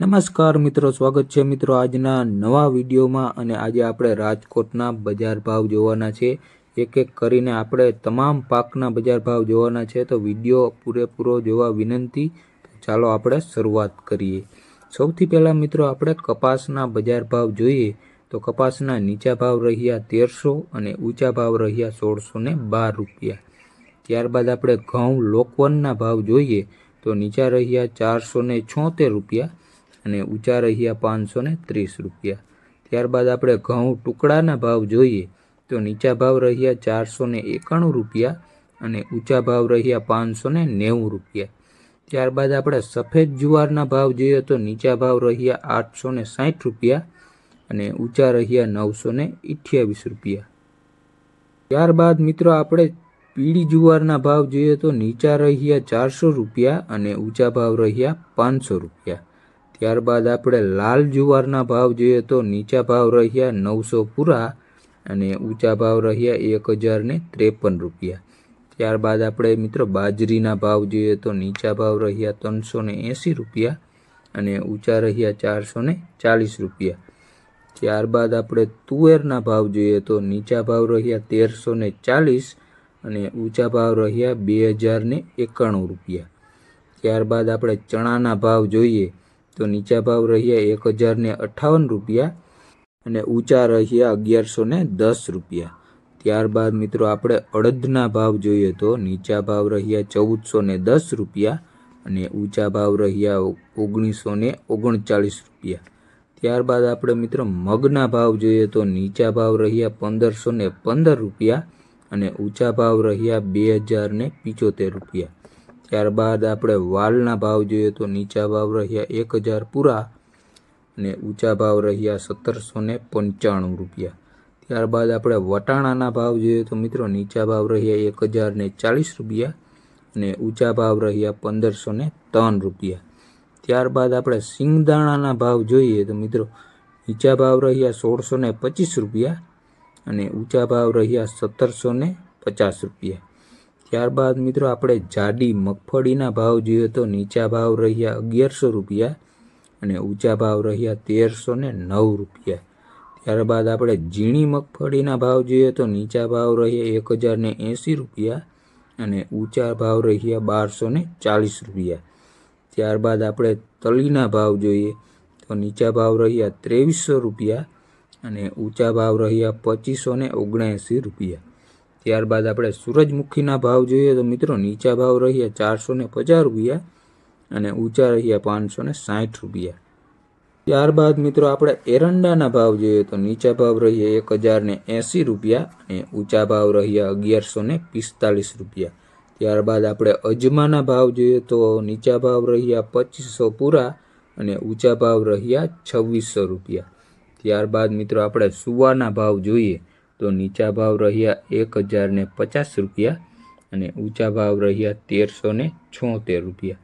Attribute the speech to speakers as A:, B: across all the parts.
A: નમસ્કાર મિત્રો, સ્વાગત છે મિત્રો આજના નવા વિડીયોમાં અને આજે આપણે રાજકોટના બજાર ભાવ જોવાના છે. એક એક કરીને આપણે તમામ પાકના બજાર ભાવ જોવાના છે. તો વીડિયો પૂરેપૂરો જોવા વિનંતી. ચાલો આપણે શરૂઆત કરીએ. સૌથી પહેલાં મિત્રો, આપણે કપાસના બજાર ભાવ જોઈએ. તો કપાસના નીચા ભાવ રહ્યા તેરસો અને ઊંચા ભાવ રહ્યા સોળસો ને બાર રૂપિયા. ત્યારબાદ આપણે ઘઉં લોકવનના ભાવ જોઈએ. તો નીચા રહ્યા ચારસો ને છોતેર રૂપિયા. અને ઊંચા રહ્યા પાંચસો ને ત્રીસ રૂપિયા. ત્યારબાદ આપણે ઘઉં ટુકડાના ભાવ જોઈએ, તો નીચા ભાવ રહ્યા ચારસો ને એકાણું રૂપિયા અને ઊંચા ભાવ રહ્યા પાંચસો ને નેવું રૂપિયા. ત્યારબાદ આપણે સફેદ જુવારના ભાવ જોઈએ, તો નીચા ભાવ રહ્યા આઠસો ને સાઠ રૂપિયા અને ઊંચા રહ્યા નવસો ને અઠ્યાવીસ રૂપિયા. ત્યારબાદ મિત્રો આપણે પીળી જુવારના ભાવ જોઈએ, તો નીચા રહ્યા ચારસો રૂપિયા અને ઊંચા ભાવ રહ્યા પાંચસો રૂપિયા. ત્યારબાદ આપણે લાલ જુવારના ભાવ જોઈએ તો નીચા ભાવ રહ્યા નવસો પૂરા અને ઊંચા ભાવ રહ્યા એક હજાર ને ત્રેપન રૂપિયા. ત્યારબાદ આપણે મિત્રો બાજરીના ભાવ જોઈએ તો નીચા ભાવ રહ્યા ત્રણસો ને એંસી રૂપિયા અને ઊંચા રહ્યા ચારસો ને ચાલીસ રૂપિયા. ત્યારબાદ આપણે તુવેરના ભાવ જોઈએ તો નીચા ભાવ રહ્યા તેરસો ને ચાલીસ અને ઊંચા ભાવ રહ્યા બે હજાર એકાણું રૂપિયા. ત્યારબાદ આપણે ચણાના ભાવ જોઈએ તો નીચા ભાવ રહ્યા એક હજાર ને અઠાવન રૂપિયા અને ઊંચા રહ્યા અગિયારસો ને દસ રૂપિયા. ત્યારબાદ મિત્રો આપણે અડદના ભાવ જોઈએ તો નીચા ભાવ રહ્યા ચૌદસો ને દસ રૂપિયા અને ઊંચા ભાવ રહ્યા ઓગણીસો ને ઓગણચાળીસ રૂપિયા. ત્યારબાદ આપણે મિત્રો મગના ભાવ જોઈએ તો નીચા ભાવ રહ્યા પંદરસો ને પંદર રૂપિયા અને ઊંચા ભાવ રહ્યા બે હજાર ને પિચોતેર રૂપિયા. ત્યારબાદ આપણે વાલના ભાવ જોઈએ તો નીચા ભાવ રહ્યા એક હજાર પૂરા અને ઊંચા ભાવ રહ્યા સત્તરસો ને પંચાણું રૂપિયા. ત્યારબાદ આપણે વટાણાના ભાવ જોઈએ તો મિત્રો નીચા ભાવ રહ્યા એક હજાર ને ચાલીસ રૂપિયા અને ઊંચા ભાવ રહ્યા પંદરસો ને ત્રણ રૂપિયા. ત્યારબાદ આપણે સિંગદાણાના ભાવ જોઈએ તો મિત્રો નીચા ભાવ રહ્યા સોળસો ને પચીસ રૂપિયા અને ઊંચા ભાવ રહ્યા સત્તરસો ને પચાસ રૂપિયા. ત્યારબાદ મિત્રો આપણે જાડી મગફળીના ભાવ જોઈએ તો નીચા ભાવ રહ્યા અગિયારસો રૂપિયા અને ઊંચા ભાવ રહ્યા તેરસો ને નવ રૂપિયા. ત્યારબાદ આપણે ઝીણી મગફળીના ભાવ જોઈએ તો નીચા ભાવ રહ્યા એક હજાર ને એંસી રૂપિયા અને ઊંચા ભાવ રહ્યા બારસો ને ચાલીસ રૂપિયા. ત્યારબાદ આપણે તલીના ભાવ જોઈએ તો નીચા ભાવ રહ્યા ત્રેવીસો રૂપિયા અને ઊંચા ભાવ રહ્યા પચીસો ને ઓગણએંસી રૂપિયા. ત્યારબાદ આપણે સૂરજમુખીના ભાવ જોઈએ તો મિત્રો નીચા ભાવ રહ્યા ચારસો ને રૂપિયા અને ઊંચા રહ્યા પાંચસો ને સાઠ રૂપિયા. ત્યારબાદ મિત્રો આપણે એરંડાના ભાવ જોઈએ તો નીચા ભાવ રહ્યા એક હજાર એંસી રૂપિયા અને ઊંચા ભાવ રહ્યા અગિયારસો પિસ્તાલીસ રૂપિયા. ત્યારબાદ આપણે અજમાના ભાવ જોઈએ તો નીચા ભાવ રહ્યા પચીસો પૂરા અને ઊંચા ભાવ રહ્યા છવ્વીસો રૂપિયા. ત્યારબાદ મિત્રો આપણે સુવાના ભાવ જોઈએ તો નીચા ભાવ રહ્યા એક હજારને પચાસ રૂપિયા અને ઊંચા ભાવ રહ્યા તેરસો ને છોતેર રૂપિયા.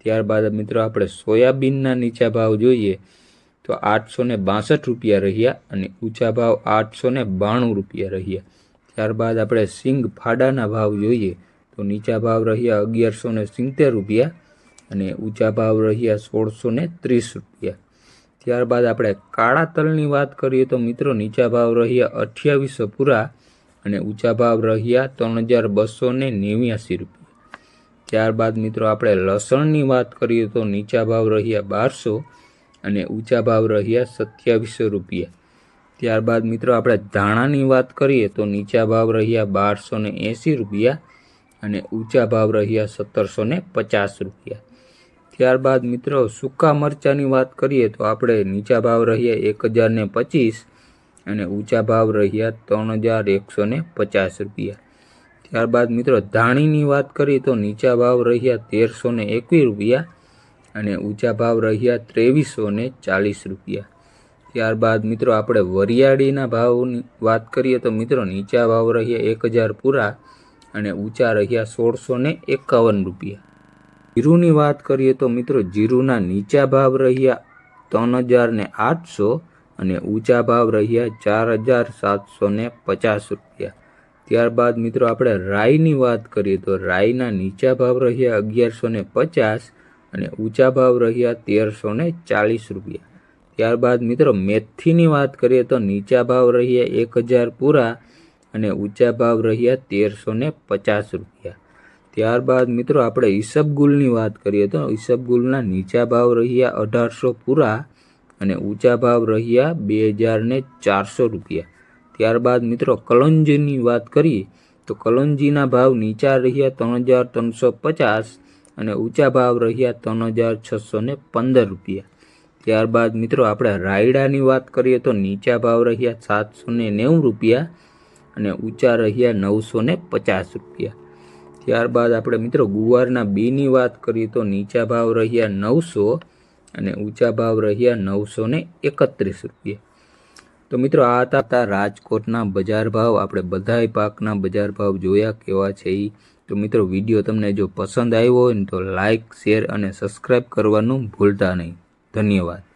A: ત્યારબાદ મિત્રો આપણે સોયાબીનના નીચા ભાવ જોઈએ તો આઠસો ને બાસઠ રૂપિયા રહ્યા અને ઊંચા ભાવ આઠસો ને બાણું રૂપિયા રહ્યા. ત્યારબાદ આપણે સિંગ ફાડાના ભાવ જોઈએ તો નીચા ભાવ રહ્યા અગિયારસો ને સિત્તેર રૂપિયા અને ઊંચા ભાવ રહ્યા સોળસો ને ત્રીસ રૂપિયા. ત્યારબાદ આપણે કાળા તલની વાત કરીએ તો મિત્રો નીચા ભાવ રહ્યા અઠ્યાવીસો પૂરા અને ઊંચા ભાવ રહ્યા ત્રણ હજાર બસો ને નેવ્યાસી રૂપિયા. ત્યારબાદ મિત્રો આપણે લસણની વાત કરીએ તો નીચા ભાવ રહ્યા બારસો અને ઊંચા ભાવ રહ્યા સત્યાવીસો રૂપિયા. ત્યારબાદ મિત્રો આપણે ધાણાની વાત કરીએ તો નીચા ભાવ રહ્યા બારસો ને એંસી રૂપિયા અને ઊંચા ભાવ રહ્યા સત્તરસો ને પચાસ રૂપિયા. ત્યારબાદ મિત્રો, સૂકા મરચાંની વાત કરીએ તો આપણે નીચા ભાવ રહ્યા એક હજારને પચીસ અને ઊંચા ભાવ રહ્યા ત્રણ હજાર એકસો ને પચાસ રૂપિયા. ત્યારબાદ મિત્રો, ધાણીની વાત કરીએ તો નીચા ભાવ રહ્યા તેરસો ને એકવીસ રૂપિયા અને ઊંચા ભાવ રહ્યા ત્રેવીસો ને ચાલીસ રૂપિયા. ત્યારબાદ મિત્રો, આપણે વરિયાળીના ભાવની વાત કરીએ તો મિત્રો, નીચા ભાવ રહ્યા એક હજાર પૂરા અને ઊંચા રહ્યા સોળસો ને એકાવન રૂપિયા. જીરુની વાત કરીએ તો મિત્રો જીરુના નીચા ભાવ રહ્યા ત્રણ હજાર ને આઠસો અને ઊંચા ભાવ રહ્યા ચાર હજાર સાતસો ને પચાસ રૂપિયા. ત્યારબાદ મિત્રો આપણે રાઈની વાત કરીએ તો રાઈના નીચા ભાવ રહ્યા અગિયારસો ને પચાસ અને ઊંચા ભાવ રહ્યા તેરસો ને ચાલીસ રૂપિયા. ત્યારબાદ મિત્રો મેથીની વાત કરીએ તો નીચા ભાવ રહ્યા એક હજાર પૂરા અને ઊંચા ભાવ રહ્યા તેરસો ને પચાસ રૂપિયા. ત્યારબાદ મિત્રો આપણે ઈસબગુલની વાત કરીએ તો ઈસબગુલના નીચા ભાવ રહ્યા અઢારસો પૂરા અને ઊંચા ભાવ રહ્યા બે હજાર ચારસો રૂપિયા. ત્યારબાદ મિત્રો કલંજીની વાત કરીએ તો કલંજીના ભાવ નીચા રહ્યા ત્રણ હજાર ત્રણસો પચાસ અને ઊંચા ભાવ રહ્યા ત્રણ હજાર છસો પંદર રૂપિયા. ત્યારબાદ મિત્રો આપણે રાયડાની વાત કરીએ તો નીચા ભાવ રહ્યા સાતસો નેવું રૂપિયા અને ઊંચા રહ્યા નવસો પચાસ રૂપિયા. ત્યારબાદ આપણે મિત્રો ગુવારના બીની વાત કરીએ તો નીચા ભાવ રહ્યા નવસો અને ઊંચા ભાવ રહ્યા નવસો ને એકત્રીસ રૂપિયા. તો મિત્રો આ હતા રાજકોટના બજાર ભાવ. આપણે બધાય પાકના બજાર ભાવ જોયા કેવા છે એ તો મિત્રો વીડિયો તમને જો પસંદ આવ્યો હોય ને તો લાઇક શેર અને સબસ્ક્રાઈબ કરવાનું ભૂલતા નહીં. ધન્યવાદ.